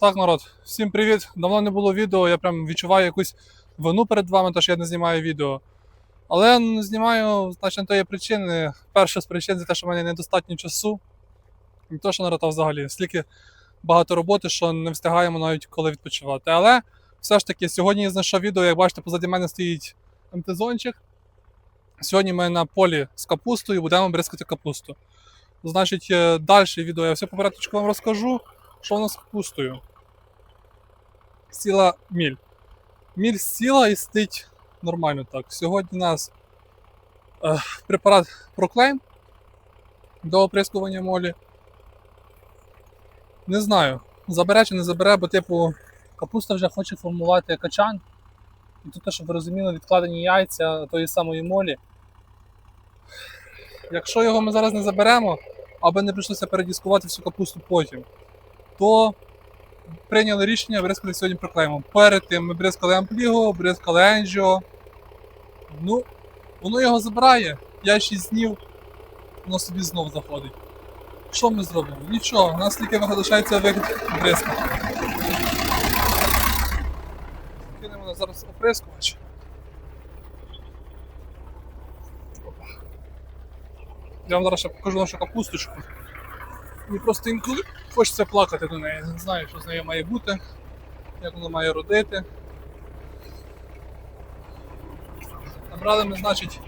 Так, народ, всім привіт! Давно не було відео, я прям відчуваю якусь вину перед вами, що я не знімаю відео. Але не знімаю, значить, на то є причини. Перша з причин це те, що в мене недостатньо часу. Не то, що народ, взагалі, стільки багато роботи, що не встигаємо навіть коли відпочивати. Але все ж таки, сьогодні я знайшов відео, як бачите, позаді мене стоїть МТ-зончик. Сьогодні ми на полі з капустою будемо бризкати капусту. Значить, е, далі відео я все по порядку вам розкажу, що у нас з капустою. Сіла міль. Міль сіла і стоїть нормально так. Сьогодні у нас е, препарат Proclaim до оприскування молі. Не знаю, забере чи не забере, бо типу капуста вже хоче формувати качан. І тут, щоб ви розуміли, відкладені яйця тої самої молі. Якщо його ми зараз не заберемо, аби не прийшлося передіскувати всю капусту потім, то прийняли рішення бризкати сьогодні проклеїмо. Перед тим ми бризкали ампліго, бризкали енджіо. Ну, воно його забирає. Я 6 днів, воно собі знов заходить. Що ми зробимо? Нічого, у нас тільки залишається вихід бризкати. Кинемо зараз оприскувач. Я вам зараз ще покажу нашу капусточку. Мені просто інколи хочеться плакати до неї. Не знаю, що з нею має бути, як вона має родити. Набрали ми, значить,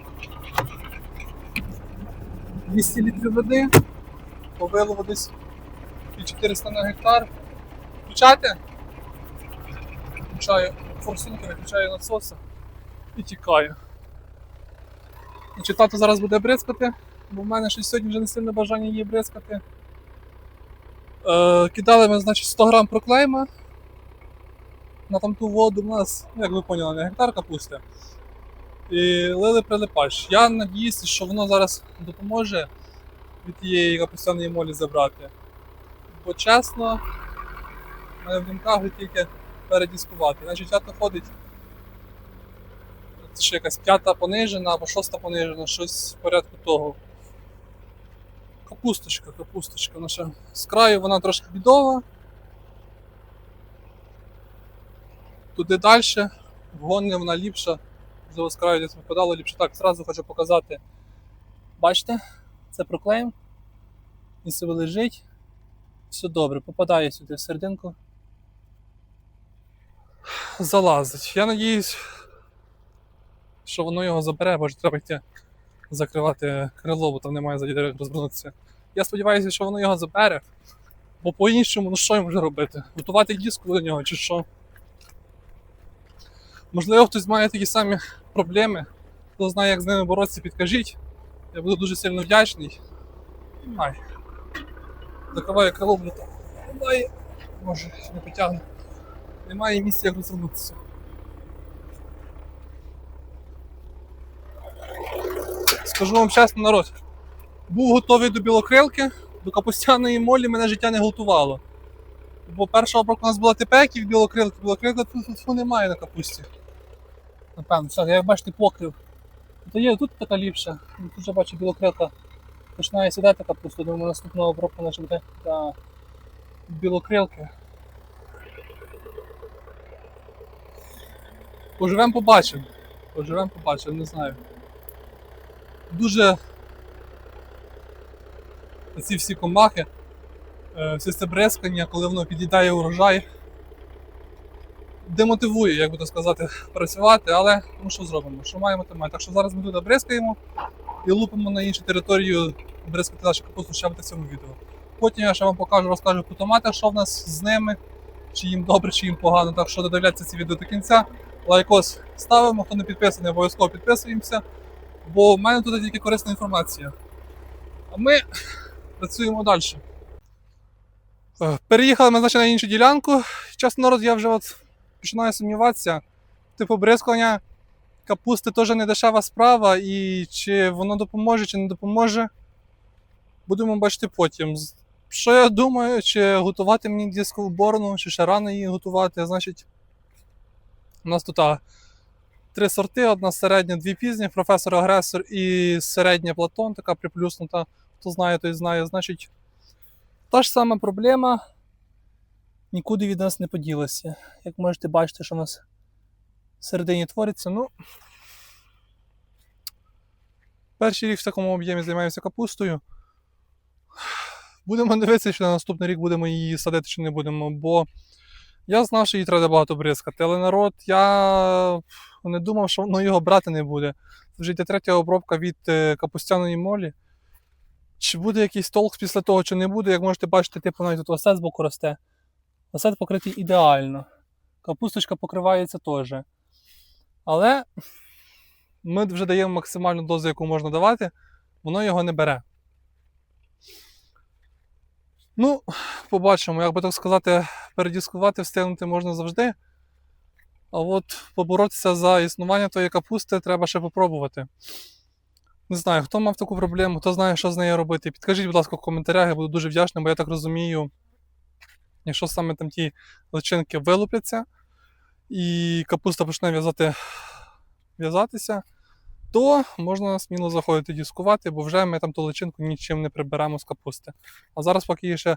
200 літрів води, повило десь під 400 на гектар. Включати? Включаю форсунки, виключаю насоса і тікаю. Значить, тато зараз буде бризкати, бо в мене щось сьогодні вже не сильне бажання її бризкати. Е, кидали ми, значить, 100 грам проклейма. На там ту воду у нас, як ви поняли, не гектар капусти. І лили прилипач. Я надіюся, що воно зараз допоможе від тієї капустяної молі забрати. Бо чесно, в мене думках тільки передіскувати. Значить, тато ходить. Це ще якась п'ята понижена або шоста понижена, щось в порядку того. Капусточка, капусточка наша. З краю вона трошки бідова. Туди далі, вгонне вона ліпша. Можливо, з краю десь випадало ліпше. Так, зразу хочу показати. Бачите, це проклеїм. Він собі лежить. Все добре, попадає сюди в серединку. Залазить. Я надіюсь, що воно його забере, бо ж треба йти закривати крило, бо там немає за як розвернутися. Я сподіваюся, що воно його забере, бо по-іншому, ну що йому вже робити? Готувати диску до нього чи що? Можливо, хтось має такі самі проблеми. Хто знає, як з ними боротися, підкажіть. Я буду дуже сильно вдячний. Ай. Закриваю крило, бо там немає. Може, не потягне. Немає місця, як розвернутися. Скажу вам чесно, народ. Був готовий до білокрилки, до капустяної молі мене життя не готувало. Бо перша обробка у нас була тепеків білокрилки, білокрилка тут, тут, тут немає на капусті. Напевно, все, як бачите, покрив. То є тут така ліпша. Тут вже бачу білокрилка починає сідати капусту, думаю, наступна обробка наша буде для білокрилки. Поживемо побачимо. Поживемо побачимо, не знаю. Дуже ці всі комахи, е, все це брескання, коли воно під'їдає урожай, демотивує, як би то сказати, працювати, але ну що зробимо? Що маємо, то маємо. Так що зараз ми тут бризкаємо і лупимо на іншу територію бризкати нашу капусту ще в цьому відео. Потім я ще вам покажу, розкажу по томатах, що в нас з ними, чи їм добре, чи їм погано. Так що додивляться ці відео до кінця. Лайкос ставимо, хто не підписаний, обов'язково підписуємося, бо в мене тут тільки корисна інформація. А ми працюємо далі. Е, Переїхали ми значить, на іншу ділянку. Чесно, народ, я вже от починаю сумніватися. Типу, бризкання капусти теж не дешева справа, і чи воно допоможе, чи не допоможе. Будемо бачити потім. Що я думаю, чи готувати мені дискову борну, чи ще рано її готувати. Значить, у нас тут а, три сорти: одна середня, дві пізні, професор агресор і середня Платон, така приплюснута. Хто знає, той знає. Значить, та ж сама проблема. нікуди від нас не поділася. Як можете бачити, що у нас всередині твориться, ну. Перший рік в такому об'ємі займаємося капустою. Будемо дивитися, що на наступний рік будемо її садити чи не будемо, бо я знав, що її треба багато бризкати, але народ, я не думав, що воно його брати не буде. Це вже йде третя обробка від е, капустяної молі. Чи буде якийсь толк після того, чи не буде, як можете бачити, типу навіть тут осет з боку росте. Осет покритий ідеально. Капусточка покривається теж. Але ми вже даємо максимальну дозу, яку можна давати, воно його не бере. Ну, побачимо, як би так сказати, передіскувати, встигнути можна завжди. А от поборотися за існування тої капусти треба ще попробувати. Не знаю, хто мав таку проблему, хто знає, що з нею робити. Підкажіть, будь ласка, в коментарях, я буду дуже вдячний, бо я так розумію, якщо саме там ті личинки вилупляться і капуста почне в'язати, в'язатися, то можна сміло заходити дискувати, бо вже ми там ту личинку нічим не приберемо з капусти. А зараз, поки є ще,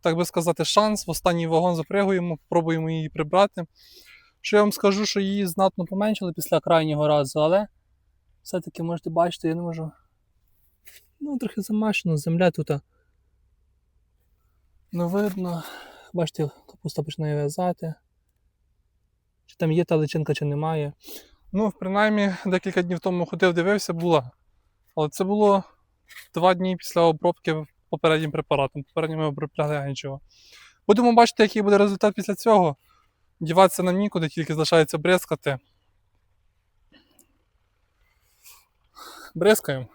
так би сказати, шанс, в останній вагон запригуємо, пробуємо її прибрати. Що я вам скажу, що її знатно поменшили після крайнього разу, але все-таки можете бачити, я не можу. Ну, трохи замащено, земля тут. Не видно. Бачите, капуста починає в'язати. Чи там є та личинка, чи немає. Ну, принаймні, декілька днів тому ходив, дивився, була. Але це було два дні після обробки попереднім препаратом. Попередньо ми обробляли нічого. Будемо бачити, який буде результат після цього. Діватися нам нікуди, тільки залишається бризкати. Бризкаємо.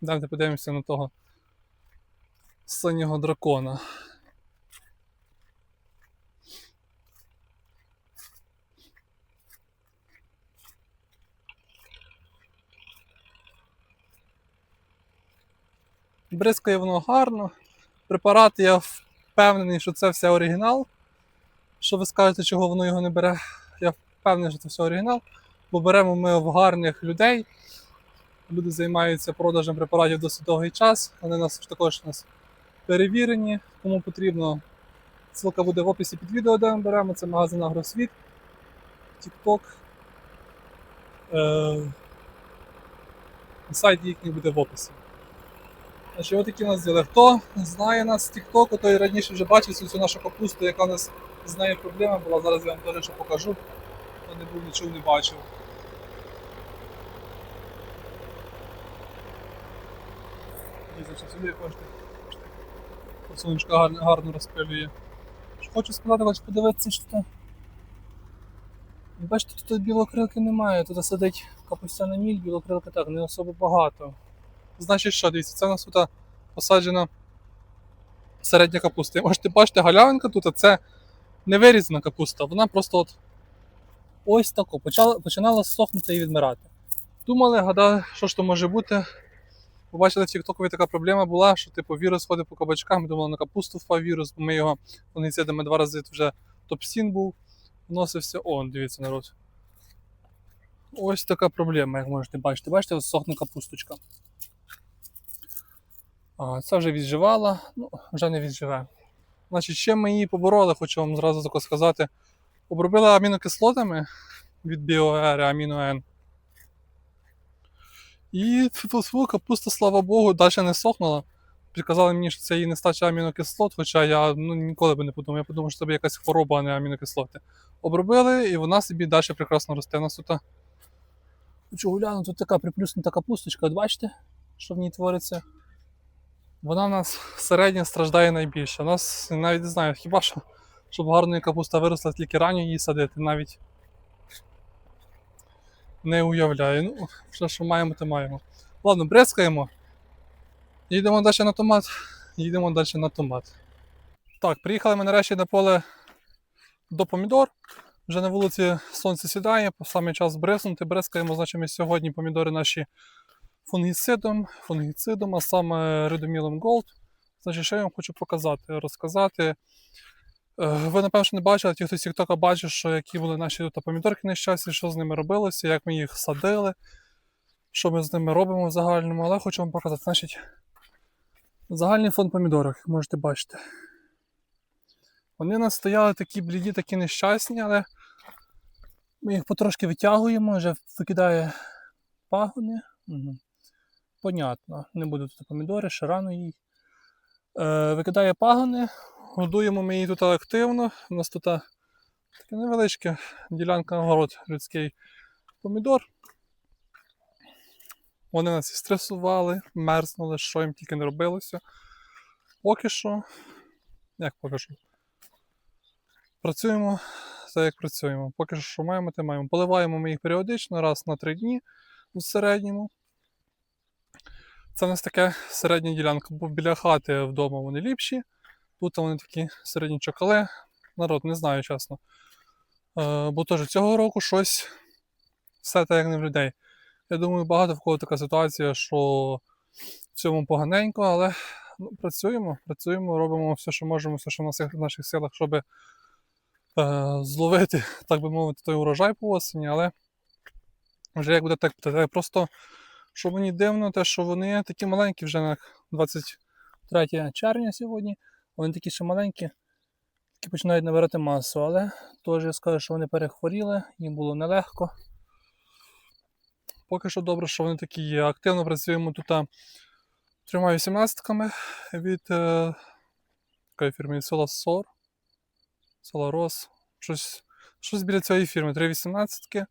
Давайте подивимося на того синього дракона. Бризкає воно гарно. Препарат, я впевнений, що це все оригінал. Що ви скажете, чого воно його не бере? Я впевнений, що це все оригінал. Бо беремо ми в гарних людей. Люди займаються продажем препаратів досить довгий час. Вони нас також нас перевірені, кому потрібно. Ссылка буде в описі під відео, де ми беремо. Це магазин Агросвіт, TikTok. Е- сайт їхній буде в описі. Значить, у нас діли. Хто знає нас з Тіктоку, той раніше вже бачив цю нашу капусту, яка у нас з нею проблема була. Зараз я вам теж покажу. Хто не був, нічого не бачив. Сюди хочете. Сонечко гарно, гарно розпилює. Хочу сказати, хоч подивитися, що тут. Бачите, тут білокрилки немає, тут сидить капустяна міль, білокрилки так, не особо багато. Значить що, дивіться, це у нас тут посаджена середня капуста. Можете бачити, галявинка тут це не вирізана капуста, вона просто от ось тако почала, починала сохнути і відмирати. Думали, гадали, що ж то може бути. Побачили в Тіктокові така проблема була, що типу вірус ходить по кабачках, ми думали на капусту впав вірус, бо ми його фунгіцидами два рази вже топсін був, вносився. О, дивіться, народ. Ось така проблема, як можете бачити. Бачите, ось сохне капусточка. А, Це вже відживала, ну, вже не відживе. Значить, ще ми її побороли, хочу вам зразу тако сказати. Обробили амінокислотами від BioR Amino І фу, капуста, слава Богу, далі не сохнула. Приказали мені, що це її нестача амінокислот, хоча я ну, ніколи би не подумав. Я подумав, що це якась хвороба, а не амінокислоти. Обробили, і вона собі далі прекрасно росте. У нас тут. Хочу гляну, тут така приплюснута капусточка, от бачите, що в ній твориться. Вона в нас середня страждає найбільше. У нас навіть не знаю, хіба що, щоб гарна капуста виросла, тільки ранньо її садити, навіть не уявляю. Ну, все, що маємо, то маємо. Ладно, бризкаємо. Їдемо далі на томат. Їдемо далі на томат. Так, приїхали ми нарешті на поле до помідор. Вже на вулиці сонце сідає, саме час бриснути. Бризкаємо, значить, ми сьогодні помідори наші фунгіцидом, фунгіцидом, а саме Редомілом Gold. Значить, що я вам хочу показати, розказати. Е, Ви, напевно, не бачили, ті, хто з TikTok бачить, що які були наші тут помідорки нещасті, що з ними робилося, як ми їх садили, що ми з ними робимо в загальному, але хочу вам показати. Значить, загальний фон помідорок, можете бачити. Вони у нас стояли такі бліді, такі нещасні, але ми їх потрошки витягуємо, вже викидає пагони. Угу. Понятно, не буду тут помідори, ще рано їй. Е, викидає пагони, годуємо ми її тут активно. У нас тут таке невеличке ділянка город людський помідор. Вони нас і стресували, мерзнули, що їм тільки не робилося. Поки що, як поки що, працюємо так, як працюємо. Поки що, що маємо, те маємо. Поливаємо ми їх періодично, раз на три дні у середньому. Це у нас таке середня ділянка, бо біля хати вдома вони ліпші. Тут вони такі середні чоколи. Народ, не знаю, чесно. Е, бо теж цього року щось все так, як не в людей. Я думаю, багато в кого така ситуація, що в цьому поганенько, але ну, працюємо, працюємо, робимо все, що можемо, все, що в є в наших силах, щоб е, зловити, так би мовити, той урожай по осені, але вже як буде так. Просто що мені дивно, те, що вони такі маленькі вже на 23 червня сьогодні. Вони такі ще маленькі, які починають набирати масу, але теж я скажу, що вони перехворіли, їм було нелегко. Поки що добре, що вони такі є. Активно працюємо тут трьома вісімнадцятками від е, такої фірми Сола Сор, Сола Рос. Щось, щось біля цієї фірми. Три вісімнадцятки.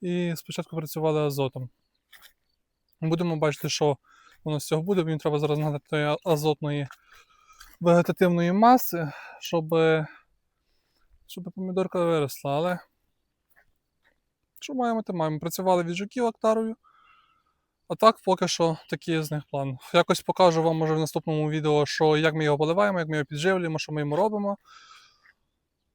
І спочатку працювали азотом. Будемо бачити, що воно з цього буде. Мені треба зараз нагадати азотної вегетативної маси, щоб, щоб помідорка виросла. Але що маємо, то маємо. Працювали від жуків актарою. А так, поки що такий з них план. Якось покажу вам, може, в наступному відео, що, як ми його поливаємо, як ми його підживлюємо, що ми йому робимо.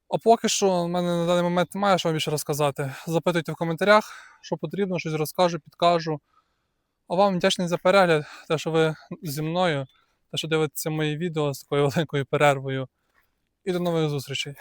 А поки що в мене на даний момент немає що вам більше розказати. Запитуйте в коментарях, що потрібно, щось розкажу, підкажу. А вам вдячний за перегляд, те, що ви зі мною, те, що дивитеся мої відео з такою великою перервою. І до нових зустрічей.